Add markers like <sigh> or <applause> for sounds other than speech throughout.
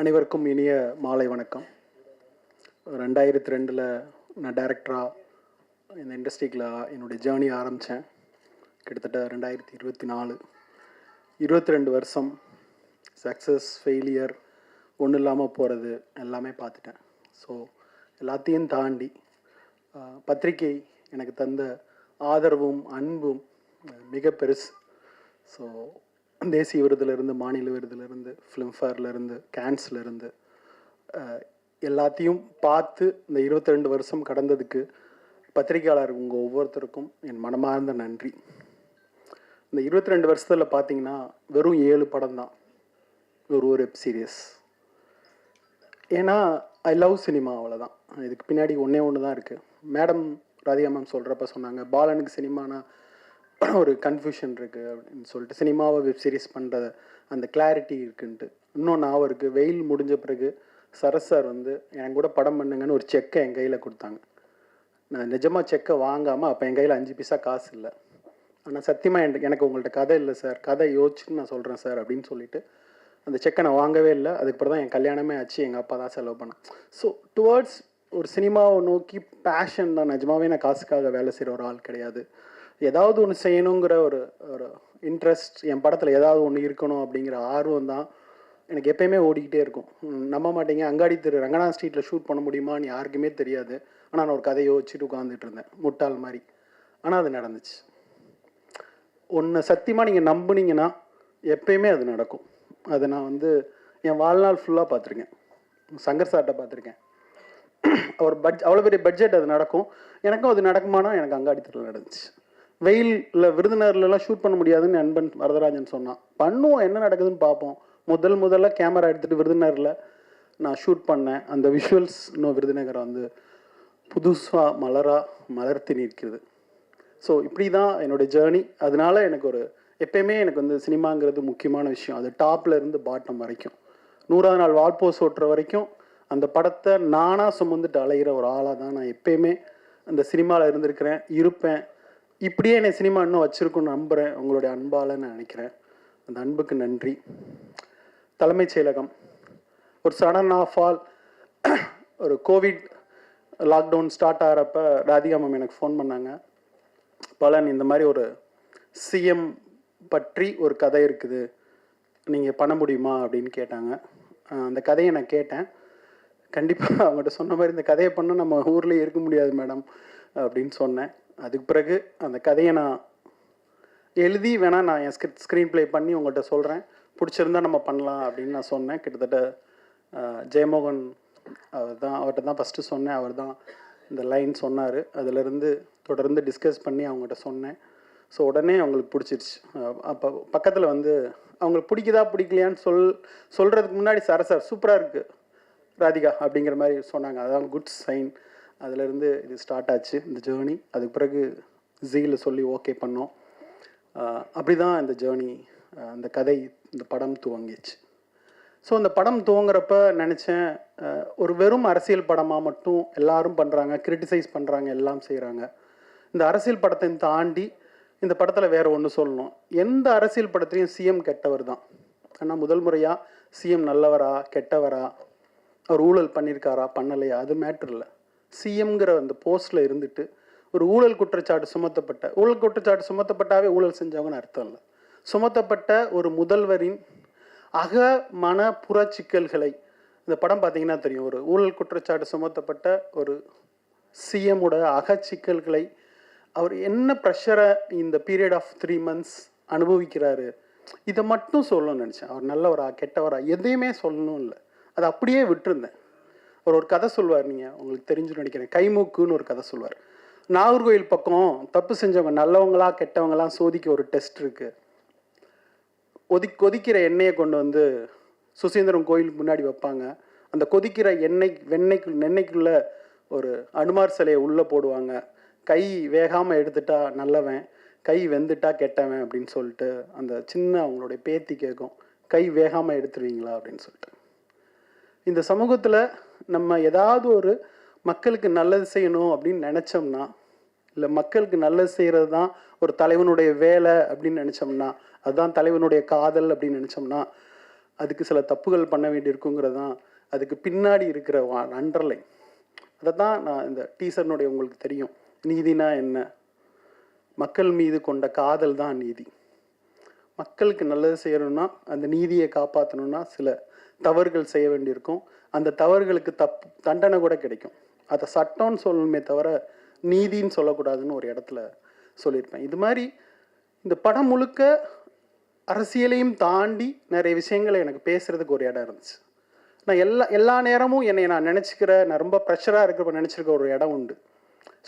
அனைவருக்கும் இனிய மாலை வணக்கம். ரெண்டாயிரத்தி ரெண்டில் நான் டைரக்டராக இந்த இண்டஸ்ட்ரிக்கில் என்னுடைய ஜேர்னி ஆரம்பித்தேன் கிட்டத்தட்ட ரெண்டாயிரத்தி இருபத்தி நாலு. இருபத்தி ரெண்டு வருஷம் சக்ஸஸ் ஃபெயிலியர் ஒன்றும் இல்லாமல் போகிறது எல்லாமே பார்த்துட்டேன். ஸோ எல்லாத்தையும் தாண்டி பத்திரிகை எனக்கு தந்த ஆதரவும் அன்பும் மிக பெருசு. ஸோ தேசிய விருதுலேருந்து மாநில விருதுலேருந்து ஃபிலிம்ஃபேர்லேருந்து கேன்ஸ்லேருந்து எல்லாத்தையும் பார்த்து இந்த இருபத்தி ரெண்டு வருஷம் கடந்ததுக்கு பத்திரிகையாளர் உங்கள் ஒவ்வொருத்தருக்கும் என் மனமார்ந்த நன்றி. இந்த இருபத்தி ரெண்டு வருஷத்தில் பார்த்தீங்கன்னா வெறும் ஏழு படம் தான். ஒரு ஒரு வெப் சீரியஸ் ஏன்னா ஐ லவ் சினிமா அவ்வளோதான் இதுக்கு பின்னாடி ஒன்றே ஒன்று தான் இருக்குது மேடம் ராதிகா மேம் சொல்கிறப்ப சொன்னாங்க பாலனுக்கு சினிமானா ஒரு கன்ஃபியூஷன் இருக்குது அப்படின்னு சொல்லிட்டு சினிமாவை வெப் சீரிஸ் பண்ணுற அந்த கிளாரிட்டி இருக்குன்ட்டு. இன்னொன்று ஞாபகம் இருக்குது வெயில் முடிஞ்ச பிறகு சரஸ் சார் வந்து என் கூட படம் பண்ணுங்கன்னு ஒரு செக்கை என் கையில் கொடுத்தாங்க. நான் நிஜமாக செக்கை வாங்காமல் அப்போ என் கையில் அஞ்சு பைசா காசு இல்லை. ஆனால் சத்தியமாக எனக்கு எனக்கு உங்கள்கிட்ட கதை இல்லை சார் கதை யோசிச்சுன்னு நான் சொல்கிறேன் சார் அப்படின்னு சொல்லிட்டு அந்த செக்கை நான் வாங்கவே இல்லை. அதுக்கப்புறம் தான் என் கல்யாணமே ஆச்சு. எங்கள் அப்பா தான் செலவு பண்ணேன் ஸோ டுவர்ட்ஸ் ஒரு சினிமாவை நோக்கி பேஷன் தான். நிஜமாவே நான் காசுக்காக வேலை செய்கிற ஒரு ஆள் கிடையாது. ஏதாவது ஒன்று செய்யணுங்கிற ஒரு ஒரு இன்ட்ரெஸ்ட் என் படத்தில் ஏதாவது ஒன்று இருக்கணும் அப்படிங்கிற ஆர்வம் தான் எனக்கு எப்பயுமே ஓடிக்கிட்டே இருக்கும். நம்ப மாட்டேங்க. அங்காடி திரு ரங்கநாத் ஸ்ட்ரீட்டில் ஷூட் பண்ண முடியுமான்னு யாருக்குமே தெரியாது. ஆனால் நான் ஒரு கதையை வச்சுட்டு உட்காந்துட்டு இருந்தேன். முட்டாள் மாதிரி. ஆனால் அது நடந்துச்சு. ஒன்று சத்தியமாக நீங்கள் நம்புனீங்கன்னா எப்பயுமே அது நடக்கும். அது நான் வந்து என் வாழ்நாள் ஃபுல்லாக பார்த்துருக்கேன். சங்கர் சார்ட்டை பார்த்துருக்கேன். அவர் பட்ஜ் அவ்வளோ பெரிய பட்ஜெட் அது நடக்கும். எனக்கும் அது நடக்குமானா எனக்கு அங்காடி தெருவில் நடந்துச்சு. வெயிலில் விருதுநகர்லலாம் ஷூட் பண்ண முடியாதுன்னு அன்பன் நண்பன் வரதராஜன் சொன்னான். பண்ணுவோம் என்ன நடக்குதுன்னு பார்ப்போம். முதல் முதல்ல கேமரா எடுத்துகிட்டு விருதுநகரில் நான் ஷூட் பண்ணேன். அந்த விஷுவல்ஸ் இன்னும் விருதுநகரை வந்து புதுசாக மலராக மலர்த்தி நிற்கிறது. ஸோ இப்படி தான் என்னோட ஜேர்னி அதனால எனக்கு ஒரு எப்பயுமே எனக்கு வந்து சினிமாங்கிறது முக்கியமான விஷயம். அது டாப்ல இருந்து பாட்டம் வரைக்கும். நூறாவது நாள் வால்போஸ் ஓட்டுற வரைக்கும் அந்த படத்தை நானாக சுமந்துட்டு அலைகிற ஒரு ஆளாக தான் நான் எப்பயுமே. அந்த சினிமாவில் இருந்திருக்கிறேன் இருப்பேன். இப்படியே என்னை சினிமா இன்னும் வச்சுருக்குன்னு நம்புகிறேன் உங்களுடைய அன்பால் நான் நினைக்கிறேன். அந்த அன்புக்கு நன்றி. தலைமைச் செயலகம். ஒரு சடன் ஆஃப் ஆல் <clears throat> ஒரு கோவிட் லாக்டவுன் ஸ்டார்ட் ஆகிறப்ப ராதிகா மேம் எனக்கு ஃபோன் பண்ணாங்க. பலன் இந்த மாதிரி ஒரு சிஎம் பற்றி ஒரு கதை இருக்குது. நீங்கள் பண்ண முடியுமா? அப்படின்னு கேட்டாங்க. அந்த கதையை நான் கேட்டேன். கண்டிப்பாக அவங்ககிட்ட சொன்ன மாதிரி இந்த கதையை பண்ண நம்ம ஊர்லேயே இருக்க முடியாது மேடம். அப்படின்னு சொன்னேன். அதுக்கு பிறகு அந்த கதையை நான் எழுதி வேணால் நான் என் ஸ்கிரிப்ட் ஸ்க்ரீன் ப்ளே பண்ணி உங்கள்கிட்ட சொல்கிறேன் பிடிச்சிருந்தா நம்ம பண்ணலாம் அப்படின்னு நான் சொன்னேன். கிட்டத்தட்ட ஜெயமோகன் அவர் தான் அவர்கிட்ட தான் ஃபஸ்ட்டு சொன்னேன். அவர் தான் இந்த லைன் சொன்னார். அதிலிருந்து தொடர்ந்து டிஸ்கஸ் பண்ணி அவங்ககிட்ட சொன்னேன். ஸோ உடனே அவங்களுக்கு பிடிச்சிருச்சு. அப்போ பக்கத்தில் வந்து அவங்களுக்கு பிடிக்குதா பிடிக்கலையான்னு சொல் சொல்கிறதுக்கு முன்னாடி சார் சார் சூப்பராக இருக்குது ராதிகா அப்படிங்கிற மாதிரி சொன்னாங்க. அதான் குட் சைன் அதுலேருந்து இது ஸ்டார்ட் ஆச்சு இந்த ஜேர்னி அதுக்கு பிறகு ஜீயில் சொல்லி ஓகே பண்ணோம். அப்படி தான் இந்த ஜேர்னி அந்த கதை இந்த படம் துவங்கிச்சு. ஸோ அந்த படம் துவங்குறப்ப நினச்சேன் ஒரு வெறும் அரசியல் படமாக மட்டும் எல்லாரும் பண்ணுறாங்க கிரிட்டிசைஸ் பண்ணுறாங்க எல்லாம் செய்கிறாங்க இந்த அரசியல் படத்தை தாண்டி இந்த படத்தில் வேறு ஒன்று சொல்லணும். எந்த அரசியல் படத்துலையும் சிஎம் கெட்டவர் தான். ஆனால் முதல் முறையாக சிஎம் நல்லவரா கெட்டவரா அவர் ஊழல் பண்ணியிருக்காரா பண்ணலையா அது மேட்ரு இல்லை. சிஎம்ங்கிற அந்த போஸ்ட்டில் இருந்துட்டு ஒரு ஊழல் குற்றச்சாட்டு சுமத்தப்பட்ட ஊழல் குற்றச்சாட்டு சுமத்தப்பட்டாவே ஊழல் செஞ்சவங்கன்னு அர்த்தம் இல்லை. சுமத்தப்பட்ட ஒரு முதல்வரின் அக மன புறச்சிக்கல்களை இந்த படம் பார்த்தீங்கன்னா தெரியும். ஒரு ஊழல் குற்றச்சாட்டு சுமத்தப்பட்ட ஒரு சிஎம்மோட அக சிக்கல்களை அவர் என்ன ப்ரெஷரை இந்த பீரியட் ஆஃப் த்ரீ மந்த்ஸ் அனுபவிக்கிறாரு இதை மட்டும் சொல்லணும்னு நினச்சேன். அவர் நல்லவரா கெட்டவரா எதையுமே சொல்லணும் இல்லை. அதை அப்படியே விட்டுருந்தேன். அவர் ஒரு கதை சொல்வார் நீங்கள் உங்களுக்கு தெரிஞ்சுன்னு நினைக்கிறேன். கைமூக்குன்னு ஒரு கதை சொல்வார் நாகர்கோயில் பக்கம் தப்பு செஞ்சவங்க நல்லவங்களா கெட்டவங்களாம் சோதிக்க ஒரு டெஸ்ட் இருக்குது கொதி கொதிக்கிற எண்ணெயை கொண்டு வந்து சுசீந்திரம் கோயிலுக்கு முன்னாடி வைப்பாங்க. அந்த கொதிக்கிற எண்ணெய் வெண்ணெய்க்கு எண்ணெய்க்குள்ள ஒரு அனுமார் சிலையை உள்ளே போடுவாங்க. கை வேகாமல் எடுத்துட்டா நல்லவன் கை வெந்துட்டா கெட்டவன் அப்படின்னு சொல்லிட்டு அந்த சின்ன அவங்களுடைய பேத்தி கேட்கும். கை வேகாமல் எடுத்துருவீங்களா அப்படின்னு சொல்லிட்டு. இந்த சமூகத்தில் நம்ம ஏதாவது ஒரு மக்களுக்கு நல்லது செய்யணும் அப்படின்னு நினச்சோம்னா இல்லை மக்களுக்கு நல்லது செய்கிறது தான் ஒரு தலைவனுடைய வேலை அப்படின்னு நினச்சோம்னா அதுதான் தலைவனுடைய காதல் அப்படின்னு நினச்சோம்னா அதுக்கு சில தப்புகள் பண்ண வேண்டியிருக்குங்கிறது தான் அதுக்கு பின்னாடி இருக்கிற அண்டர்லைன் அதை தான் நான் இந்த டீசர்னுடைய உங்களுக்கு தெரியும். நீதினா என்ன? மக்கள் மீது கொண்ட காதல் தான் நீதி. மக்களுக்கு நல்லது செய்யணும்னா அந்த நீதியை காப்பாற்றணும்னா சில தவறுகள் செய்ய வேண்டியிருக்கும். அந்த தவறுகளுக்கு தப்பு தண்டனை கூட கிடைக்கும். அதை சட்டம்னு சொல்லணுமே தவிர நீதின்னு சொல்லக்கூடாதுன்னு ஒரு இடத்துல சொல்லியிருப்பேன். இது மாதிரி இந்த படம் முழுக்க அரசியலையும் தாண்டி நிறைய விஷயங்களை எனக்கு பேசுறதுக்கு ஒரு இடம் இருந்துச்சு. நான் எல்லா எல்லா நேரமும் என்னை நான் நினச்சிக்கிற நான் ரொம்ப ப்ரெஷராக இருக்கிறப்ப நினச்சிருக்க ஒரு இடம் உண்டு.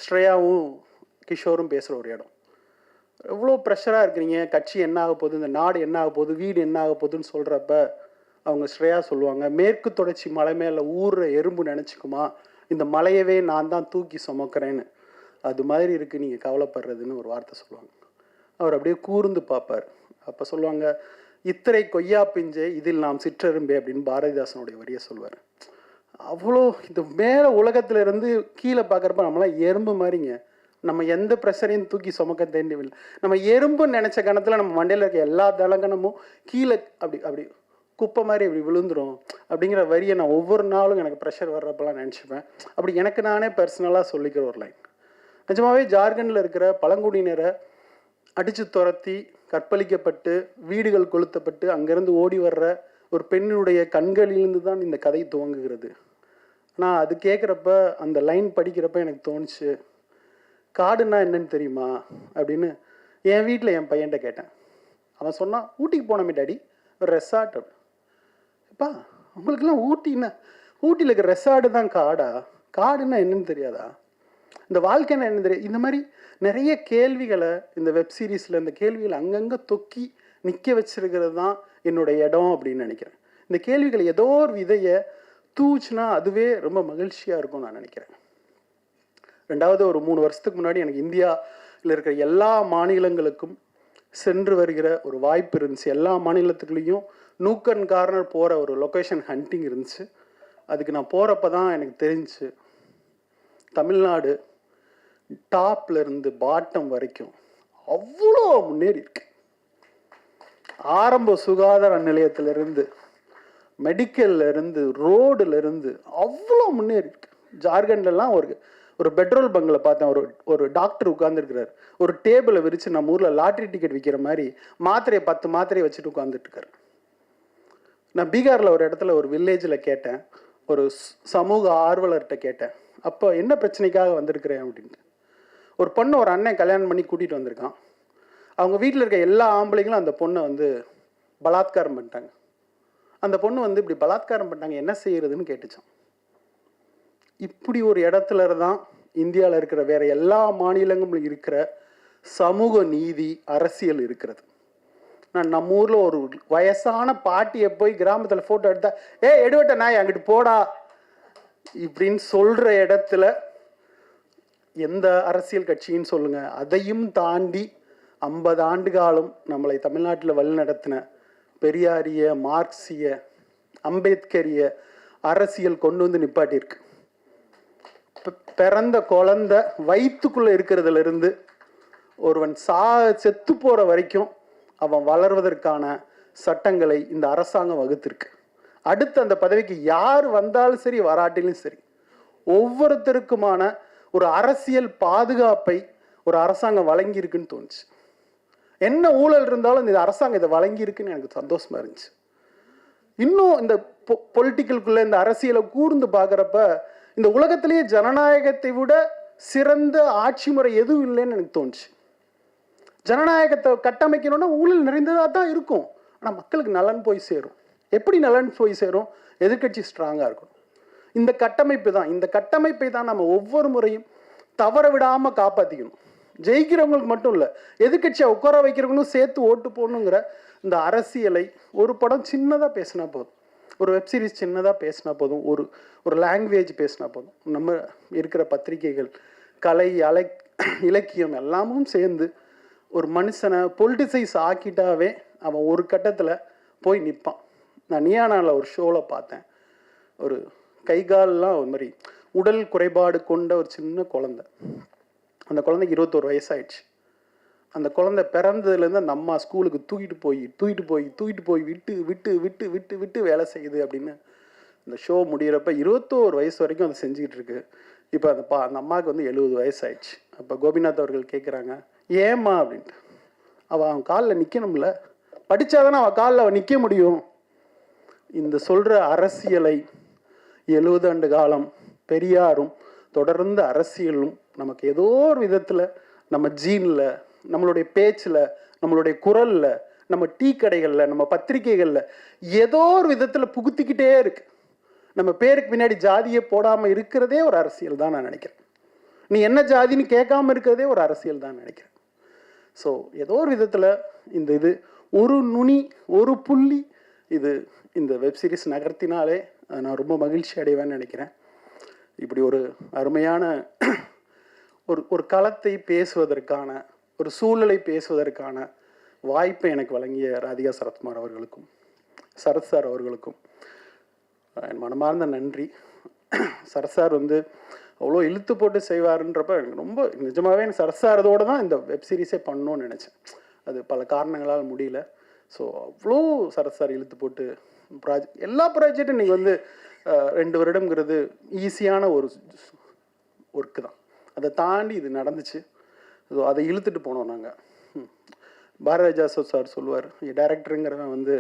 ஸ்ரேயாவும் கிஷோரும் பேசுகிற ஒரு இடம். எவ்வளோ ப்ரெஷராக இருக்கிறீங்க? கட்சி என்ன ஆக போகுது? இந்த நாடு என்ன ஆக போகுது? வீடு என்ன ஆக போகுதுன்னு சொல்கிறப்ப அவங்க ஸ்ரேயா சொல்லுவாங்க மேற்கு தொடர்ச்சி மலை மேலே ஊறுற எறும்பு நினச்சிக்குமா? இந்த மலையவே நான் தான் தூக்கி சுமக்கிறேன்னு. அது மாதிரி இருக்குது நீங்கள் கவலைப்படுறதுன்னு ஒரு வார்த்தை சொல்லுவாங்க. அவர் அப்படியே கூர்ந்து பார்ப்பார். அப்போ சொல்லுவாங்க இத்திரை கொய்யா பிஞ்சே இதில் நாம் சிற்றரும்பே அப்படின்னு பாரதிதாசனுடைய வரியை சொல்வார் அவ்வளோ இந்த மேலே உலகத்துல இருந்து கீழே பார்க்குறப்ப நம்மளாம் எறும்பு மாதிரிங்க. நம்ம எந்த ப்ரெஷரையும் தூக்கி சுமக்க தேண்டியவில்லை நம்ம எறும்புன்னு நினச்ச கணத்தில் நம்ம மண்டையில் இருக்க எல்லா தலங்கணமும் கீழே அப்படி அப்படி குப்பை மாதிரி இப்படி விழுந்துரும் அப்படிங்கிற வரியை நான் ஒவ்வொரு நாளும் எனக்கு ப்ரெஷர் வர்றப்பெல்லாம் நினச்சிப்பேன். அப்படி எனக்கு நானே பர்சனலாக சொல்லிக்கிற ஒரு லைன் நிஜமாகவே ஜார்க்கண்டில் இருக்கிற பழங்குடியினரை அடித்து துரத்தி கற்பழிக்கப்பட்டு வீடுகள் கொளுத்தப்பட்டு அங்கேருந்து ஓடி வர்ற ஒரு பெண்ணுடைய கண்களிலிருந்து தான் இந்த கதை துவங்குகிறது. நான் அது கேட்குறப்ப அந்த லைன் படிக்கிறப்ப எனக்கு தோணுச்சு காடுன்னா என்னன்னு தெரியுமா? அப்படின்னு என் வீட்டில் என் பையன்கிட்ட கேட்டேன். அவன் சொன்னான் ஊட்டிக்கு போனோமே டாடி. ஒரு ரெசார்ட் அப்படின்னு அப்பா உங்களுக்கெல்லாம் ஊட்டின்னா ஊட்டியில் இருக்கிற ரெசார்டு தான் காடா. காடுன்னா என்னன்னு தெரியாதா? இந்த வாழ்க்கைன்னா என்ன தெரியாது. இந்த மாதிரி நிறைய கேள்விகளை இந்த வெப் சீரிஸில் இந்த கேள்விகளை அங்கங்கே தொக்கி நிற்க வச்சிருக்கிறது தான் என்னோட இடம் அப்படின்னு நினைக்கிறேன். இந்த கேள்விகள் ஏதோ ஒரு விதையை தூச்சுனா அதுவே ரொம்ப மகிழ்ச்சியாக இருக்கும்னு நான் நினைக்கிறேன். ரெண்டாவது ஒரு மூணு வருஷத்துக்கு முன்னாடி எனக்கு இந்தியாவில் இருக்கிற எல்லா மாநிலங்களுக்கும் சென்று வருகிற ஒரு வாய்ப்பு இருந்துச்சு. எல்லா மாநிலத்துக்குள்ளேயும் நூக்கன் கார்னர் போகிற ஒரு லொக்கேஷன் ஹண்டிங் இருந்துச்சு. அதுக்கு நான் போகிறப்ப தான் எனக்கு தெரிஞ்சு தமிழ்நாடு டாப்லேருந்து பாட்டம் வரைக்கும் அவ்வளோ முன்னேறி இருக்கு. ஆரம்ப சுகாதார நிலையத்திலிருந்து மெடிக்கல்லேருந்து ரோடுலேருந்து அவ்வளோ முன்னேறி இருக்கு. ஜார்க்கண்ட்லாம் ஒரு ஒரு பெட்ரோல் பங்கில் பார்த்தேன். ஒரு ஒரு டாக்டர் உட்காந்துருக்கிறார் ஒரு டேபிளை விரித்து நம்ம ஊரில் லாட்ரி டிக்கெட் விற்கிற மாதிரி மாத்திரையை பத்து மாத்திரையை வச்சுட்டு உட்கார்ந்துட்டு நான் பீகாரில் ஒரு இடத்துல ஒரு வில்லேஜில் கேட்டேன். ஒரு சமூக ஆர்வலர்கிட்ட கேட்டேன். அப்போ என்ன பிரச்சனைக்காக வந்திருக்கிறேன் அப்படின்ட்டு. ஒரு பொண்ணு ஒரு அண்ணன் கல்யாணம் பண்ணி கூட்டிகிட்டு வந்திருக்கான். அவங்க வீட்டில் இருக்க எல்லா ஆம்பளைங்களும் அந்த பொண்ணை வந்து பலாத்காரம் பண்ணிட்டாங்க. அந்த பொண்ணு வந்து இப்படி பலாத்காரம் பண்ணிட்டாங்க என்ன செய்யறதுன்னு கேட்டுச்சான் இப்படி ஒரு இடத்துல தான் இந்தியாவில் இருக்கிற வேற எல்லா மாநிலங்களும் இருக்கிற சமூக நீதி அரசியல் இருக்கிறது. நான் நம்ம ஊரில் ஒரு வயசான பாட்டியை போய் கிராமத்தில் ஃபோட்டோ எடுத்தா ஏ எடுவட்ட நாய் அங்கிட்டு போடா. இப்படின்னு சொல்கிற இடத்துல எந்த அரசியல் கட்சின்னு சொல்லுங்கள் அதையும் தாண்டி ஐம்பது ஆண்டு காலம் நம்மளை தமிழ்நாட்டில் வழிநடத்தின பெரியாரிய மார்க்சிய அம்பேத்கரிய அரசியல் கொண்டு வந்து நிப்பாட்டியிருக்கு. பிறந்த குழந்த வயிற்றுக்குள்ளே இருக்கிறதுலேருந்து ஒருவன் சா செத்து போகிற வரைக்கும் அவன் வளர்வதற்கான சட்டங்களை இந்த அரசாங்கம் வகுத்திருக்கு. அடுத்து அந்த பதவிக்கு யார் வந்தாலும் சரி வராட்டிலும் சரி ஒவ்வொருத்தருக்குமான ஒரு அரசியல் பாதுகாப்பை ஒரு அரசாங்கம் வழங்கியிருக்குன்னு தோணுச்சு. என்ன ஊழல் இருந்தாலும் இந்த அரசாங்கம் இதை வழங்கியிருக்குன்னு எனக்கு சந்தோஷமா இருந்துச்சு. இன்னும் இந்த பொலிட்டிக்கலுக்குள்ள இந்த அரசியலை கூர்ந்து பார்க்குறப்ப இந்த உலகத்திலேயே ஜனநாயகத்தை விட சிறந்த ஆட்சி முறை எதுவும் இல்லைன்னு எனக்கு தோணுச்சு. ஜனநாயகத்தை கட்டமைக்கணும்னா ஊழல் நிறைந்ததாக தான் இருக்கும். ஆனால் மக்களுக்கு நலன் போய் சேரும். எப்படி நலன் போய் சேரும்? எதிர்க்கட்சி ஸ்ட்ராங்காக இருக்கணும். இந்த கட்டமைப்பு தான். இந்த கட்டமைப்பை தான் நம்ம ஒவ்வொரு முறையும் தவற விடாமல் காப்பாற்றிக்கணும் ஜெயிக்கிறவங்களுக்கு மட்டும் இல்லை எதிர்கட்சியை உட்கார வைக்கிறவங்களும் சேர்த்து ஓட்டு போடணுங்கிற இந்த அரசியலை ஒரு படம் சின்னதாக பேசினா போதும். ஒரு வெப்சீரிஸ் சின்னதாக பேசினா போதும். ஒரு ஒரு லாங்குவேஜ் பேசினா போதும். நம்ம இருக்கிற பத்திரிகைகள் கலை அலை இலக்கியம் எல்லாமும் சேர்ந்து ஒரு மனுஷனை பொலிட்டிசைஸ் ஆக்கிட்டாவே அவன் ஒரு கட்டத்தில் போய் நிற்பான் நான் நியானாவில் ஒரு ஷோவில் பார்த்தேன். ஒரு கை கால்லாம் ஒரு மாதிரி உடல் குறைபாடு கொண்ட ஒரு சின்ன குழந்தை. அந்த குழந்தைக்கு இருபத்தோரு வயசாயிடுச்சு. அந்த குழந்தை பிறந்ததுலேருந்து அந்த அம்மா ஸ்கூலுக்கு தூக்கிட்டு போய் தூக்கிட்டு போய் தூக்கிட்டு போய் விட்டு விட்டு விட்டு விட்டு விட்டு வேலை செய்யுது அப்படின்னு இந்த ஷோ முடியிறப்ப இருபத்தோரு வயசு வரைக்கும் அதை செஞ்சுக்கிட்டு இருக்கு. இப்போ அந்த பா அந்த அம்மாவுக்கு வந்து எழுபது வயசு ஆயிடுச்சு அப்போ கோபிநாத் அவர்கள் கேட்குறாங்க ஏம்மா அப்படின்ட்டு. அவள் அவன் காலில் நிற்கணும்ல படித்தாதானே அவள் காலில் அவள் நிற்க முடியும். இந்த சொல்கிற அரசியலை எழுபது ஆண்டு காலம் பெரியாரும் தொடர்ந்து அரசியலும் நமக்கு ஏதோ ஒரு விதத்தில் நம்ம ஜீனில் நம்மளுடைய பேச்சில் நம்மளுடைய குரலில் நம்ம டீ கடைகளில் நம்ம பத்திரிகைகளில் ஏதோ ஒரு விதத்தில் புகுத்திக்கிட்டே இருக்கு. நம்ம பேருக்கு பின்னாடி ஜாதியை போடாமல் இருக்கிறதே ஒரு அரசியல் தான் நான் நினைக்கிறேன். நீ என்ன ஜாதின்னு கேட்காம இருக்கிறதே ஒரு அரசியல் தான் நினைக்கிறேன். ஸோ ஏதோ ஒரு விதத்தில் இந்த இது ஒரு நுனி ஒரு புள்ளி இது இந்த வெப் சீரிஸ் நகர்த்தினாலே நான் ரொம்ப மகிழ்ச்சி அடைவேன்னு நினைக்கிறேன். இப்படி ஒரு அருமையான ஒரு ஒரு களத்தை பேசுவதற்கான ஒரு சூழலை பேசுவதற்கான வாய்ப்பை எனக்கு வழங்கிய ராதிகா சரத்குமார் அவர்களுக்கும் சரத் சார் அவர்களுக்கும் என் மனமார்ந்த நன்றி. சரத் சார் வந்து அவ்வளோ இழுத்து போட்டு செய்வாருன்றப்ப எனக்கு ரொம்ப நிஜமாகவே எனக்கு சரசாரதோடு தான் இந்த வெப் சீரிஸே பண்ணணும்னு நினச்சேன். அது பல காரணங்களால் முடியல. ஸோ அவ்வளோ சரசார் சார் இழுத்து போட்டு ப்ராஜெக்ட் எல்லா ப்ராஜெக்டும் நீங்கள் வந்து ரெண்டு வருடங்கிறது ஈஸியான ஒரு ஒர்க்கு தான். அதை தாண்டி இது நடந்துச்சு. ஸோ அதை இழுத்துட்டு போனோம் நாங்கள் பாரதிராஜா சார் சொல்லுவார் டேரக்டருங்கிறவன் வந்து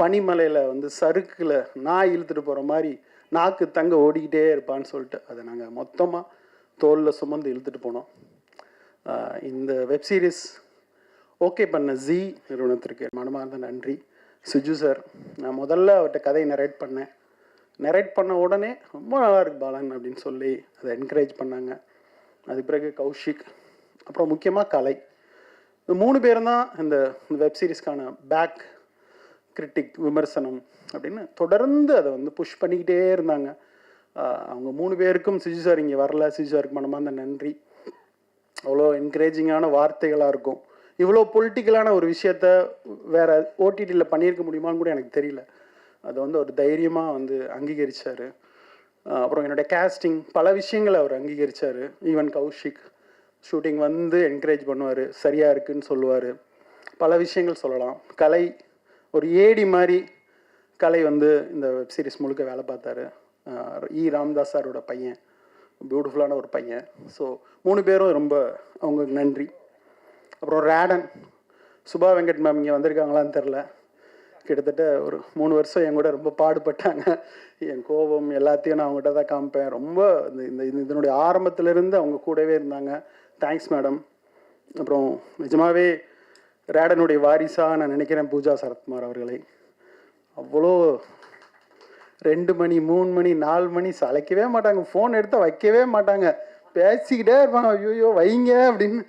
பனிமலையில் வந்து சறுக்கில் நாய் இழுத்துட்டு போகிற மாதிரி நாக்கு தங்க ஓடிக்கிட்டே இருப்பான்னு சொல்லிட்டு அதை நாங்கள் மொத்தமாக தோலில் சுமந்து இழுத்துட்டு போனோம். இந்த வெப் சீரிஸ் ஓகே பண்ண ஜி நிறுவனத்திற்கு மனமார்ந்த நன்றி. சுஜு சார் நான் முதல்ல அவர்கிட்ட கதையை நரேட் பண்ணேன். நரேட் பண்ண உடனே ரொம்ப நல்லா இருக்கு பாலன் அப்படின்னு சொல்லி அதை என்கரேஜ் பண்ணாங்க. அதுக்கு பிறகு கௌஷிக் அப்புறம் முக்கியமாக கலை. இந்த மூணு பேரும் தான் இந்த வெப் சீரிஸ்க்கான பேக் கிரிட்டிக் விமர்சனம் அப்படின்னு தொடர்ந்து அதை வந்து புஷ் பண்ணிக்கிட்டே இருந்தாங்க. அவங்க மூணு பேருக்கும் சிஜு சார் இங்கே வரல. சிஜு சாருக்கு மனமார்ந்த நன்றி. அவ்வளோ என்கரேஜிங்கான வார்த்தைகளாக இருக்கும். இவ்வளோ பொலிட்டிக்கலான ஒரு விஷயத்த வேற ஓடிடியில் பண்ணியிருக்க முடியுமான்னு கூட எனக்கு தெரியல. அதை வந்து ஒரு தைரியமாக வந்து அங்கீகரிச்சார். அப்புறம் என்னுடைய கேஸ்டிங் பல விஷயங்களை அவர் அங்கீகரிச்சார். ஈவன் கௌஷிக். ஷூட்டிங் வந்து என்கரேஜ் பண்ணுவார். சரியாக இருக்குன்னு சொல்லுவார். பல விஷயங்கள் சொல்லலாம். கலை ஒரு ஏடி மாதிரி கலை வந்து இந்த வெப் சீரிஸ் முழுக்க வேலை பார்த்தாரு. இ e. ராம்தாஸ் சாரோட பையன். பியூட்டிஃபுல்லான ஒரு பையன். ஸோ மூணு பேரும் ரொம்ப அவங்களுக்கு நன்றி. அப்புறம் ரேடன் சுபா வெங்கட் மேம் இங்கே வந்திருக்காங்களான்னு தெரில கிட்டத்தட்ட ஒரு மூணு வருஷம் என் கூட ரொம்ப பாடுபட்டாங்க. என் கோபம் எல்லாத்தையும் நான் அவங்ககிட்ட தான் காமிப்பேன். ரொம்ப இந்த இந்த இந்த- இதனுடைய ஆரம்பத்திலிருந்து அவங்க கூடவே இருந்தாங்க. தேங்க்ஸ் மேடம் அப்புறம் நிஜமாவே ரேடனுடைய வாரிசாக நான் நினைக்கிறேன் பூஜா சரத்குமார் அவர்களை. அவ்வளோ ரெண்டு மணி மூணு மணி நாலு மணி சளைக்கவே மாட்டாங்க. ஃபோன் எடுத்து வைக்கவே மாட்டாங்க. பேசிக்கிட்டே இருப்பாங்க. ஐயோ வைங்க அப்படின்னு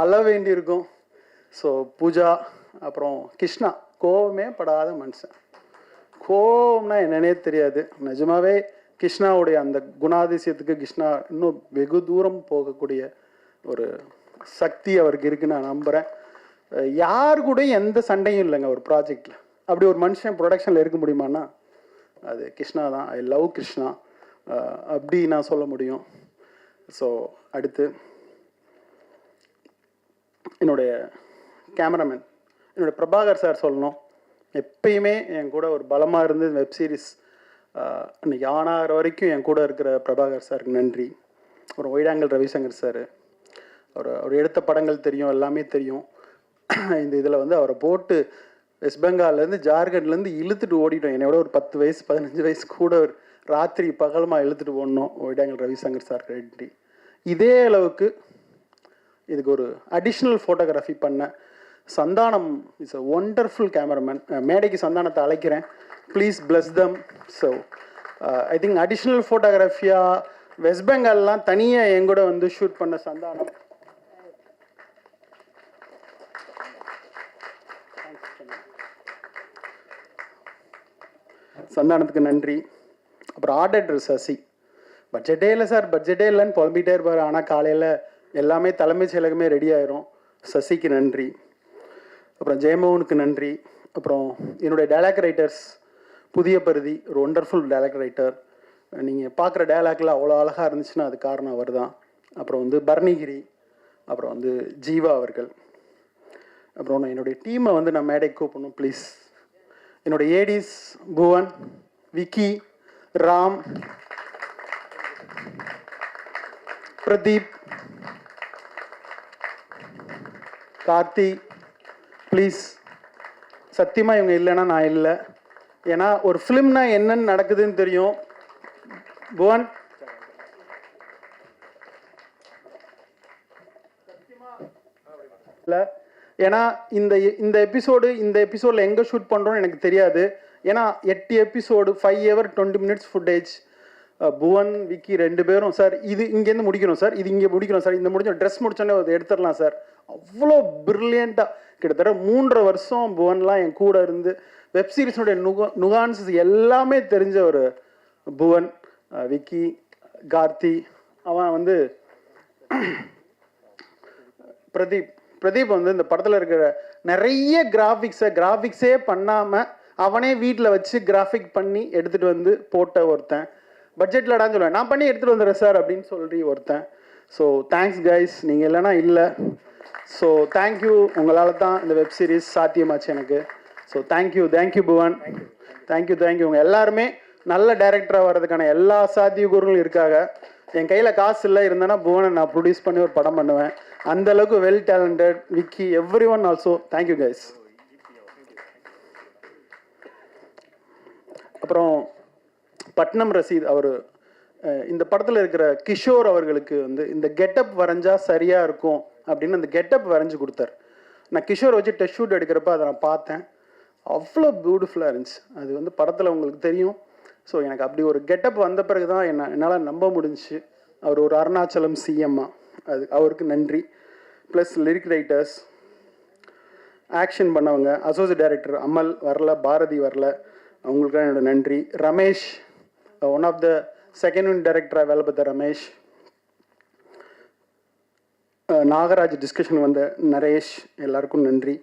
அழ வேண்டியிருக்கும். ஸோ பூஜா அப்புறம் கிருஷ்ணா கோவமே படாத மனுஷன். கோவம்னா என்னன்னே தெரியாது. நிஜமாவே கிருஷ்ணாவுடைய அந்த குணாதிசயத்துக்கு கிருஷ்ணா இன்னும் வெகு தூரம் போகக்கூடிய ஒரு சக்தி அவருக்கு இருக்குன்னு நான் நம்புகிறேன் யார் கூட எந்த சண்டையும் இல்லைங்க ஒரு ப்ராஜெக்டில் அப்படி ஒரு மனுஷன் ப்ரொடக்ஷனில் இருக்க முடியுமான்னா அது கிருஷ்ணா தான். I love Krishna. அப்படி நான் சொல்ல முடியும். ஸோ அடுத்து என்னுடைய கேமராமேன் என்னோட பிரபாகர் சார் சொல்லணும். எப்பயுமே என் கூட ஒரு பலமாக இருந்து வெப் சீரிஸ் இன்னைக்கு ஆனாகிற வரைக்கும் என் கூட இருக்கிற பிரபாகர் சாருக்கு நன்றி. அப்புறம் ஒய்டாங்கல் ரவிசங்கர் சார் அவர் அவர் எடுத்த படங்கள் தெரியும் எல்லாமே தெரியும். இந்த இதில் வந்து அவரை போட்டு வெஸ்ட் பெங்கால்லேருந்து ஜார்க்கண்ட்லேருந்து இழுத்துட்டு ஓடிட்டோம். என்னை விட ஒரு பத்து வயசு பதினஞ்சு வயசு கூட ஒரு ராத்திரி பகலமாக இழுத்துட்டு ஓடணும் ஒய்டாங்கல் ரவிசங்கர் சார் ரெட்டி. இதே அளவுக்கு இதுக்கு ஒரு அடிஷ்னல் ஃபோட்டோகிராஃபி பண்ண Santhanam is a wonderful cameraman மேடைக்கு சந்தானத்தை அழைக்கிறேன். Please bless them so I think additional ஃபோட்டோகிராஃபியாக west பெங்கால்லாம் தனியாக எங்கூட வந்து ஷூட் பண்ண சந்தானம். சந்தானத்துக்கு நன்றி. அப்புறம் ஆர்டர் சசி. பட்ஜெட்டே இல்லை சார் பட்ஜெட்டே இல்லைன்னு புலம்பிகிட்டே இருப்பார். ஆனால் காலையில் எல்லாமே தலைமைச் செயலகமே ரெடி ஆயிரும். சசிக்கு நன்றி. அப்புறம் ஜெயமோகனுக்கு நன்றி. அப்புறம் என்னுடைய டைலாக் ரைட்டர்ஸ் புதிய பருதி ஒரு ஒண்டர்ஃபுல் டைலாக் ரைட்டர் நீங்கள் பார்க்குற டைலாக்ல அவ்வளோ அழகாக இருந்துச்சுன்னா அது காரணம் அவர் தான் அப்புறம் வந்து பர்ணிகிரி அப்புறம் வந்து ஜீவா அவர்கள். அப்புறம் நான் என்னுடைய டீமை வந்து நான் மேடைக்கு கூப்பிடணும் ப்ளீஸ் என்னோட ஏடிஸ் புவன் விக்கி ராம் பிரதீப் கார்த்தி ப்ளீஸ் சத்தியமாக இவங்க இல்லைன்னா நான் இல்லை. ஏன்னா ஒரு ஃபிலிம்னா என்னென்னு நடக்குதுன்னு தெரியும். புவன் இல்லை ஏன்னா இந்த இந்த எபிசோடு இந்த எபிசோடில் எங்கே ஷூட் பண்ணுறோன்னு எனக்கு தெரியாது. ஏன்னா எட்டு episode five hour twenty minutes footage Bhuvan Vicky ரெண்டு பேரும் சார் இது இங்கேருந்து முடிக்கணும் சார் இது இங்கே முடிக்கணும் சார் இந்த முடிஞ்ச ட்ரெஸ் முடிச்சோன்னே அதை எடுத்துடலாம் சார் அவ்வளோ பிரில்லியண்ட்டாக கிட்டத்தட்ட மூன்றரை வருஷம் புவன்லாம் என் கூட இருந்து வெப் சீரிஸனுடைய நுக நுகான்சஸ் எல்லாமே தெரிஞ்ச ஒரு புவன் விக்கி கார்த்தி அவன் வந்து <clears throat> பிரதீப். பிரதீப் வந்து இந்த படத்தில் இருக்கிற நிறைய கிராஃபிக்ஸை கிராஃபிக்ஸே பண்ணாமல் அவனே வீட்டில் வச்சு கிராஃபிக் பண்ணி எடுத்துகிட்டு வந்து போட்ட ஒருத்தன். பட்ஜெட்லடான்னு சொல்லுவேன். நான் பண்ணி எடுத்துகிட்டு வந்துடுறேன் சார் அப்படின்னு சொல்லி ஒருத்தன். ஸோ தேங்க்ஸ் கைஸ் நீங்கள் இல்லைன்னா இல்லை. ஸோ தேங்க்யூ உங்களால் தான் இந்த வெப் சீரிஸ் சாத்தியமாச்சு எனக்கு. So thank you thank you Bhuvan. Thank you thank you உங்கள் எல்லாருமே நல்ல டைரக்டராக வர்றதுக்கான எல்லா சாத்தியக்கூறுகளும் இருக்காங்க. என் கையில் காசு இல்லை இருந்தேன்னா புவனை நான் ப்ரொடியூஸ் பண்ணி ஒரு படம் பண்ணுவேன். அந்த அளவுக்கு well talented Vicky everyone also thank you guys அப்புறம் பட்னம் ரசீத் அவர் இந்த படத்தில் இருக்கிற கிஷோர் அவர்களுக்கு வந்து இந்த கெட்டப் வரைஞ்சா சரியாக இருக்கும் அப்படின்னு அந்த கெட்டப் வரைஞ்சி கொடுத்தார். நான் கிஷோர் வச்சு டெஸ்ட் ஷூட் எடுக்கிறப்ப அதை நான் பார்த்தேன். அவ்வளோ பியூட்டிஃபுல்லாக இருந்துச்சு. அது வந்து படத்தில் உங்களுக்கு தெரியும். ஸோ எனக்கு அப்படி ஒரு கெட்டப் வந்த பிறகு தான் என்ன என்னால் நம்ப முடிஞ்சுச்சு. அவர் ஒரு அருணாச்சலம் சிஎம்மா அது அவருக்கு நன்றி. ப்ளஸ் லிரிக் ரைட்டர்ஸ் ஆக்ஷன் பண்ணவங்க அசோசியேட் டைரக்டர் அமல் வரல பாரதி வரல அவங்களுக்கு என்னோட நன்றி. Ramesh one of the second unit டைரக்டராக வேலை பார்த்த ரமேஷ் நாகராஜ் டிஸ்கஷன் வந்த நரேஷ் எல்லாருக்கும் நன்றி.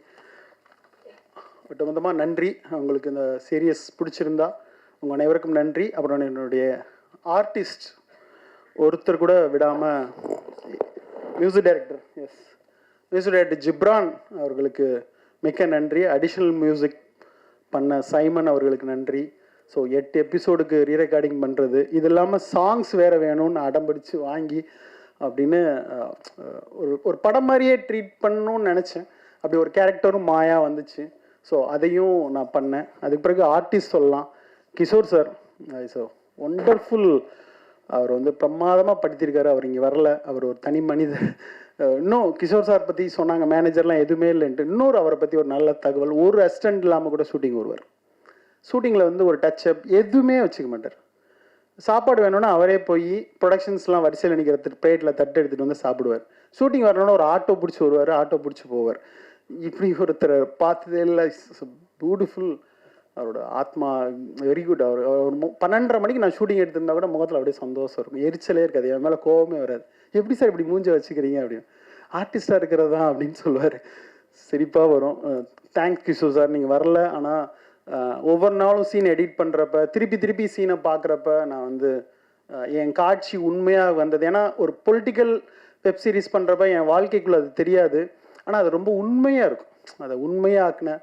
ஒட்டுமொத்தமாக நன்றி. அவங்களுக்கு இந்த சீரியஸ் பிடிச்சிருந்தா உங்கள் அனைவருக்கும் நன்றி. அப்புறம் என்னுடைய ஆர்டிஸ்ட் ஒருத்தர் கூட விடாமல் music director yes music director Ghibran அவர்களுக்கு மிக்க நன்றி. அடிஷ்னல் மியூசிக் பண்ண சைமன் அவர்களுக்கு நன்றி. ஸோ எட்டு எபிசோடுக்கு ரீரெக்கார்டிங் பண்ணுறது இது இல்லாமல் சாங்ஸ் வேறு வேணும்னு அடம்பிடிச்சு வாங்கி அப்படின்னு ஒரு ஒரு படம் மாதிரியே ட்ரீட் பண்ணணும்னு நினச்சேன். அப்படி ஒரு கேரக்டரும் மாயா வந்துச்சு. ஸோ அதையும் நான் பண்ணேன். அதுக்கு பிறகு ஆர்டிஸ்ட் சொல்லலாம். கிஷோர் சார் ஸோ ஒண்டர்ஃபுல் அவர் வந்து பிரமாதமாக படுத்தியிருக்காரு அவர் இங்கே வரல. அவர் ஒரு தனி மனிதர் இன்னும் கிஷோர் சார் பற்றி சொன்னாங்க. மேனேஜர்லாம் எதுவுமே இல்லைன்ட்டு. இன்னொரு அவரை பற்றி ஒரு நல்ல தகவல். ஒரு அசிஸ்டன்ட் இல்லாமல் கூட ஷூட்டிங் வருவார். ஷூட்டிங்கில் வந்து ஒரு டச் அப் எதுவுமே வச்சுக்க மாட்டார். சாப்பாடு வேணும்னா அவரே போய் ப்ரொடக்ஷன்ஸ்லாம் வரிசையில் நிற்கிற பிளேட்டில் தட்டு எடுத்துகிட்டு வந்து சாப்பிடுவார். ஷூட்டிங் வரணும்னா ஒரு ஆட்டோ பிடிச்சி வருவார். ஆட்டோ பிடிச்சி போவார். இப்படி ஒருத்தர் பார்த்ததே இல்லை. பியூட்டிஃபுல் அவரோட ஆத்மா வெரி குட் அவர் ஒரு பன்னெண்டரை மணிக்கு நான் ஷூட்டிங் எடுத்திருந்தா கூட முகத்தில் அப்படியே சந்தோஷம் இருக்கும். எரிச்சலே இருக்காது. என் மேலே கோவமே வராது. எப்படி சார் இப்படி மூஞ்ச வச்சுக்கிறீங்க? அப்படின்னு. ஆர்டிஸ்டாக இருக்கிறது? தான் அப்படின்னு சொல்லுவார். சிரிப்பாக வரும். தேங்க்ஸ் கிஷோர் சார் நீங்கள் வரல. ஆனால் ஒவ்வொரு நாளும் சீன் எடிட் பண்ணுறப்ப திருப்பி திருப்பி சீனை பார்க்குறப்ப நான் வந்து என் காட்சி உண்மையாக வந்தது. ஏன்னா ஒரு பொலிட்டிக்கல் வெப் சீரிஸ் பண்ணுறப்ப என் வாழ்க்கைக்குள்ளே அது தெரியாது. ஆனால் அது ரொம்ப உண்மையாக இருக்கும். அதை உண்மையாக ஆக்கின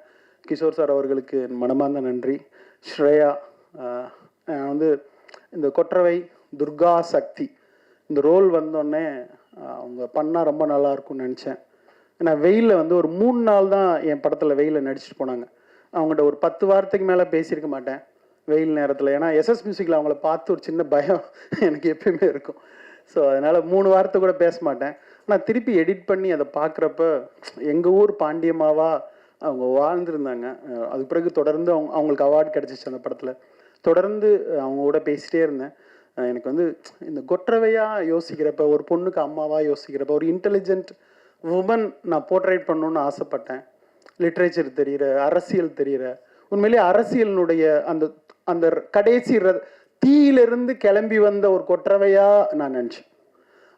கிஷோர் சார் அவர்களுக்கு என் மனமார்ந்த நன்றி. ஸ்ரேயா நான் வந்து இந்த கொற்றவை துர்கா சக்தி இந்த ரோல் வந்தோடனே அவங்க பண்ணால் ரொம்ப நல்லா இருக்கும்னு நினச்சேன். ஏன்னா வெயிலில் வந்து ஒரு மூணு நாள் தான் என் படத்தில் வெயிலில் நடிச்சிட்டு போனாங்க. அவங்ககிட்ட ஒரு பத்து வாரத்துக்கு மேலே பேசியிருக்க மாட்டேன் வெயில் நேரத்தில். ஏன்னா எஸ்எஸ் மியூசிக்கில் அவங்கள பார்த்து ஒரு சின்ன பயம் <laughs> எனக்கு எப்பயுமே இருக்கும். ஸோ அதனால் மூணு வாரத்தை கூட பேச மாட்டேன். ஆனால் திருப்பி எடிட் பண்ணி அதை பார்க்குறப்ப எங்கள் ஊர் பாண்டியமாவா அவங்க வாழ்ந்துருந்தாங்க. அதுக்கு பிறகு தொடர்ந்து அவங்க அவங்களுக்கு அவார்டு கிடச்சிச்சு அந்த படத்தில். தொடர்ந்து அவங்க கூட பேசிகிட்டே இருந்தேன். எனக்கு வந்து இந்த கொற்றவையாக யோசிக்கிறப்ப ஒரு பொண்ணுக்கு அம்மாவாக யோசிக்கிறப்ப ஒரு இன்டெலிஜென்ட் உமன் நான் போர்ட்ரேட் பண்ணணுன்னு ஆசைப்பட்டேன். லிட்ரேச்சர் தெரிகிற அரசியல் தெரிகிற உண்மையிலேயே அரசியலினுடைய அந்த அந்த கடைசி ர- தீயிலிருந்து கிளம்பி வந்த ஒரு கொற்றவையாக நான் நினச்சேன்.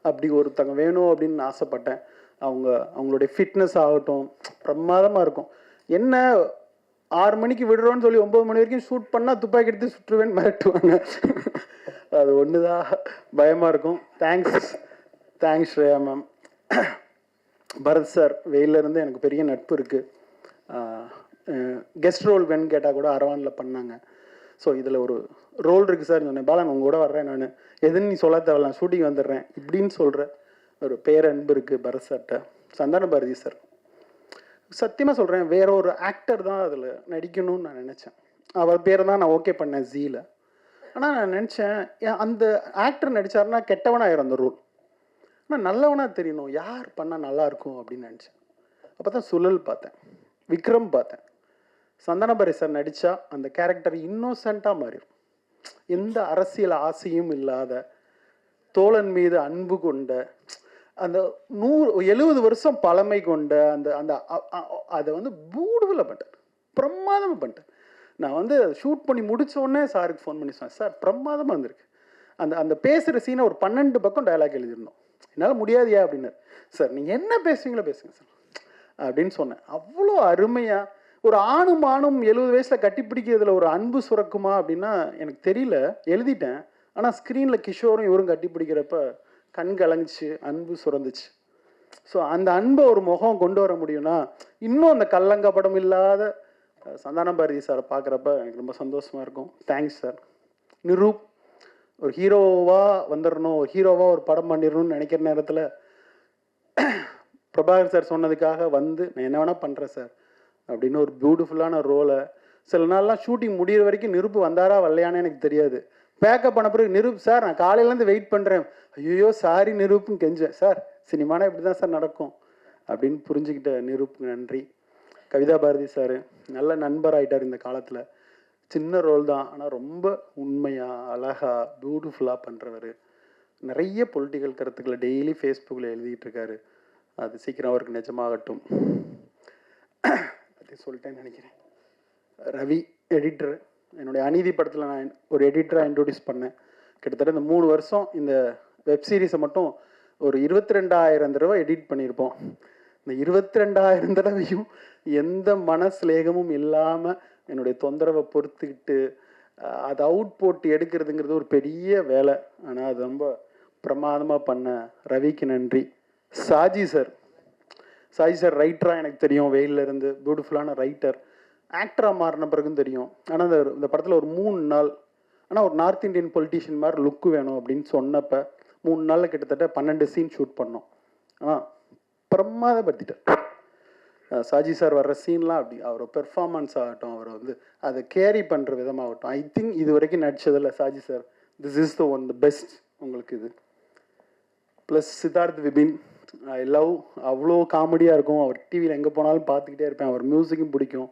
அப்படி ஒருத்தங்க வேணும் அப்படின்னு ஆசைப்பட்டேன். அவங்க அவங்களுடைய ஃபிட்னஸ் ஆகட்டும் பிரமாதமாக இருக்கும். என்ன ஆறு மணிக்கு விடுறோன்னு சொல்லி ஒம்பது மணி வரைக்கும் ஷூட் பண்ணால் துப்பாக்கி எடுத்து சுற்றுவேன்னு மிரட்டுவாங்க. அது ஒன்று தான் பயமாக இருக்கும். Thanks thanks Shreya ma'am Bharath sir வெயிலேருந்து எனக்கு பெரிய நட்பு இருக்குது கெஸ்ட் ரோல் வேணும்னு கேட்டால் கூட அரவானில் பண்ணாங்க. ஸோ இதில் ஒரு ரோல் இருக்குது சார் சொன்னேன். பாலன் உங்க கூட வர்றேன் நான். எதுன்னு நீ சொல்ல தேவையில்ல ஷூட்டிங் வந்துடுறேன். இப்படின்னு சொல்கிறேன் ஒரு பேரன்பு இருக்குது பரத் சார்கிட்ட சந்தான பாரதி சார் சத்தியமாக சொல்கிறேன் வேற ஒரு ஆக்டர் தான் அதில் நடிக்கணும்னு நான் நினச்சேன். அவர் பேரை தான் நான் ஓகே பண்ணேன் ஜீல ஆனால் நான் நினச்சேன் அந்த ஆக்டர் நடித்தாருன்னா கெட்டவனாயிரும் அந்த ரோல் ஆனால் நல்லவனாக தெரியணும் யார் பண்ணால் நல்லாயிருக்கும் அப்படின்னு நினச்சேன். அப்போ தான் சுழல் பார்த்தேன் விக்ரம் பார்த்தேன். சந்தனபரி சார் நடித்தா அந்த கேரக்டர் இன்னோசண்ட்டாக மாறிடும் எந்த அரசியல் ஆசையும் இல்லாத தோழன் மீது அன்பு கொண்ட அந்த நூறு எழுபது வருஷம் பழமை கொண்ட அந்த அந்த அ- அதை வந்து பியூட்டிஃபுல்லாக பண்ணிட்டேன் பிரமாதமாக பண்ணிட்டேன் நான் வந்து ஷூட் பண்ணி முடிச்ச உடனே சாருக்கு ஃபோன் பண்ணி சொன்னேன் சார் பிரமாதமாக இருந்திருக்கு அந்த அந்த பேசுகிற சீனை ஒரு பன்னெண்டு பக்கம் டயலாக் எழுதியிருந்தோம். என்னால் முடியாதியா? அப்படின்னாரு. சார் நீங்கள் என்ன பேசுவீங்களோ பேசுங்க சார். அப்படின்னு சொன்னேன். அவ்வளோ அருமையாக ஒரு ஆணும் ஆணும் எழுபது வயசில் கட்டிப்பிடிக்கிறதுல ஒரு அன்பு சுரக்குமா அப்படின்னா எனக்கு தெரியல. எழுதிட்டேன். ஆனால் ஸ்க்ரீனில் கிஷோரும் இவரும் கட்டிப்பிடிக்கிறப்ப கண் கலங்குச்சு அன்பு சுரந்துச்சு. ஸோ அந்த அன்பை ஒரு முகம் கொண்டு வர முடியும்னா இன்னும் அந்த கல்லங்கப்படம் இல்லாத சந்தானம் சந்தான பாரதி சாரை பார்க்குறப்ப எனக்கு ரொம்ப சந்தோஷமாக இருக்கும். தேங்க்ஸ் சார் நிரூப் ஒரு ஹீரோவாக வந்துடணும் ஒரு ஹீரோவாக ஒரு படம் பண்ணிடணும்னு நினைக்கிற நேரத்தில் <clears throat> பிரபாகர் சார் சொன்னதுக்காக வந்து நான் என்ன வேணால் பண்ணுறேன் சார் அப்படின்னு ஒரு பியூட்டிஃபுல்லான ரோலை சில நாள்லாம் ஷூட்டிங் முடியிற வரைக்கும் நிருப்பு வந்தாரா வரலையான்னு எனக்கு தெரியாது. பேக்கப் பண்ண பிறகு நிருப் சார் நான் காலையிலேருந்து வெயிட் பண்ணுறேன் ஐயோ சாரி நிரூப்பும் கெஞ்சேன் சார் சினிமானா இப்படி தான் சார் நடக்கும்? அப்படின்னு புரிஞ்சுக்கிட்ட நிரூப்புக்கு நன்றி. கவிதா பாரதி சார் நல்ல நண்பர் ஆயிட்டார் இந்த காலத்தில். சின்ன ரோல் தான் ஆனால் ரொம்ப உண்மையாக அழகாக பியூட்டிஃபுல்லாக பண்ணுறவர் நிறைய பொலிட்டிக்கல் கருத்துக்களை டெய்லி ஃபேஸ்புக்கில் எழுதிட்டு இருக்காரு. அது சீக்கிரம் அவருக்கு நிஜமாகட்டும். பற்றி சொல்லிட்டேன்னு நினைக்கிறேன். ரவி எடிட்டர் என்னுடைய அநீதி படத்தில் நான் ஒரு எடிட்டராக இன்ட்ரோடியூஸ் பண்ணேன். கிட்டத்தட்ட இந்த மூணு வருஷம் இந்த வெப் சீரிஸை மட்டும் ஒரு இருபத்தி ரெண்டாயிரம் தடவை எடிட் பண்ணியிருப்போம். இந்த இருபத்தி ரெண்டாயிரம் தடவையும் எந்த மனஸ்லேகமும் இல்லாமல் என்னுடைய தொந்தரவை பொறுத்துக்கிட்டு அது அதை அவுட் போட்டு எடுக்கிறதுங்கிறது ஒரு பெரிய வேலை. ஆனால் அது ரொம்ப பிரமாதமாக பண்ண ரவிக்கு நன்றி. சாஜி சார் சாஜி சார் ரைட்டராக எனக்கு தெரியும். வெயிலில் இருந்து பியூட்டிஃபுல்லான ரைட்டர் ஆக்டராக மாறின பிறகும் தெரியும். ஆனால் இந்த இந்த படத்தில் ஒரு மூணு நாள். ஆனால் ஒரு நார்த் இந்தியன் பொலிட்டீஷியன் மாதிரி லுக்கு வேணும் அப்படின்னு சொன்னப்போ மூணு நாளில் கிட்டத்தட்ட பன்னெண்டு சீன் ஷூட் பண்ணோம். ஆனால் பிரமாதப்படுத்திட்டார். சாஜி சார் வர்ற சீன்லாம் அப்படி அவர் பெர்ஃபார்மன்ஸ் ஆகட்டும் அவர் வந்து அதை கேரி பண்ணுற விதமாகட்டும் ஐ திங்க் இது வரைக்கும் நடிச்சதில்ல Saji sir. This is the one the best உங்களுக்கு இது. Plus Siddharth Vipin I love அவ்வளோ காமெடியாக இருக்கும். அவர் டிவியில் எங்கே போனாலும் பார்த்துக்கிட்டே இருப்பேன். அவர் மியூசிக்கும் பிடிக்கும்.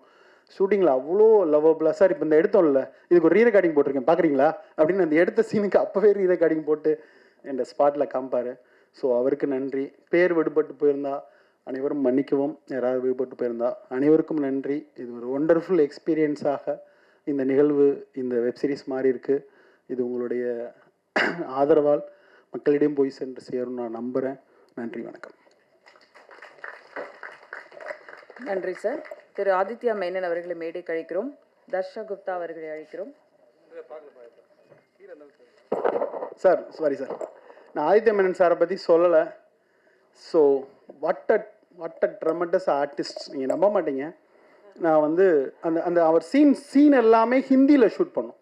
ஷூட்டிங்கில் அவ்வளோ லவ்வபிளாக சார் இப்போ இந்த எடுத்தோம்ல இதுக்கு ஒரு ரீ ரெக்கார்டிங் போட்டிருக்கேன் பார்க்குறீங்களா? அப்படின்னு அந்த எடுத்த சீனுக்கு அப்போவே ரீ ரெக்கார்டிங் போட்டு என் ஸ்பாட்டில் காமிப்பார் ஸோ அவருக்கு நன்றி. பேர் விடுபட்டு போயிருந்தா அனைவரும் மன்னிக்கவும். யாராவது விடுபட்டு போயிருந்தா அனைவருக்கும் நன்றி. இது ஒரு ஒண்டர்ஃபுல் எக்ஸ்பீரியன்ஸாக இந்த நிகழ்வு இந்த வெப்சீரிஸ் மாறி இருக்கு. இது உங்களுடைய <clears throat> ஆதரவால் மக்களிடம் போய் சென்று சேரும் நான் நம்புகிறேன் நன்றி வணக்கம். நன்றி சார் திரு ஆதித்யா மேனன் அவர்களை மேடை கழிக்கிறோம். தர்ஷா குப்தா அவர்களை அழைக்கிறோம். சார். சாரி சார் நான் ஆதித்ய மேனன் சாரை பற்றி சொல்லலை. So what at what at tremendous artist நீங்கள் நம்ப மாட்டீங்க. நான் வந்து அந்த அந்த அவர் சீன் சீன் எல்லாமே ஹிந்தியில் ஷூட் பண்ணோம்.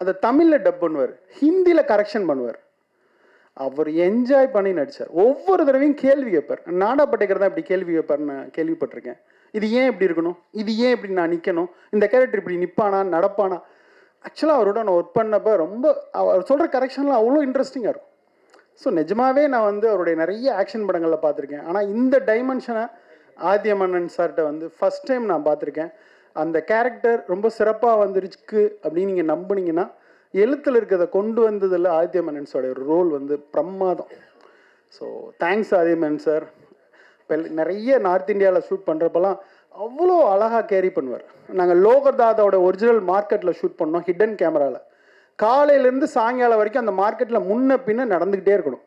அதை தமிழில் டப் பண்ணுவார். ஹிந்தியில் கரெக்ஷன் பண்ணுவார். அவர் என்ஜாய் பண்ணி நடிச்சார். ஒவ்வொரு தடவையும் கேள்வி கேட்பார். நாடா பட்டேக்கர் தான் இப்படி கேள்வி கேட்பார்னு நான் கேள்விப்பட்டிருக்கேன். இது ஏன் இப்படி இருக்கணும்? இது ஏன் இப்படி நான் நிற்கணும் இந்த கேரக்டர் இப்படி நிற்பானா நடப்பானா? ஆக்சுவலாக அவரோட நான் ஒர்க் பண்ணப்போ ரொம்ப அவர் சொல்கிற கரெக்ஷன்லாம் அவ்வளோ இன்ட்ரெஸ்டிங்காக இருக்கும். ஸோ நிஜமாவே நான் வந்து அவருடைய நிறைய ஆக்ஷன் படங்களில் பார்த்துருக்கேன். ஆனால் இந்த டைமென்ஷனை ஆதித்ய மன்னன் சார்கிட்ட வந்து ஃபஸ்ட் டைம் நான் பார்த்துருக்கேன். அந்த கேரக்டர் ரொம்ப சிறப்பாக வந்துருச்சு அப்படின்னு நீங்கள் நம்புனீங்கன்னா எழுத்தில் இருக்கிறத கொண்டு வந்ததில் ஆதித்ய மன்னன்ஸோட ரோல் வந்து பிரமாதம் so thanks Aditya Menon sir. இப்போ நிறைய நார்த் இந்தியாவில் ஷூட் பண்ணுறப்பெல்லாம் அவ்வளோ அழகாக கேரி பண்ணுவார். நாங்கள் லோகதாதாவோட ஒரிஜினல் மார்க்கெட்டில் ஷூட் பண்ணோம் ஹிடன் கேமராவில் காலையிலேருந்து சாயங்காலம் வரைக்கும் அந்த மார்க்கெட்டில் முன்ன பின்ன நடந்துக்கிட்டே இருக்கணும்.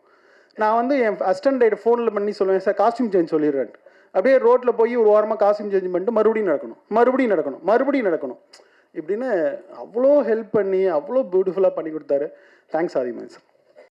நான் வந்து என் அசிஸ்டன்ட் ஃபோனில் பண்ணி சொல்லுவேன் சார் காஸ்டியூம் சேஞ்ச் சொல்லிடுறேன் அப்படியே ரோட்டில் போய் ஒரு வாரமாக காஸ்டியூம் சேஞ்ச் பண்ணிட்டு மறுபடியும் நடக்கணும். மறுபடியும் நடக்கணும். மறுபடியும் நடக்கணும். இப்படின்னு அவ்வளோ ஹெல்ப் பண்ணி அவ்வளோ பியூட்டிஃபுல்லாக பண்ணி கொடுத்தாரு. Thanks Aadhiman sir.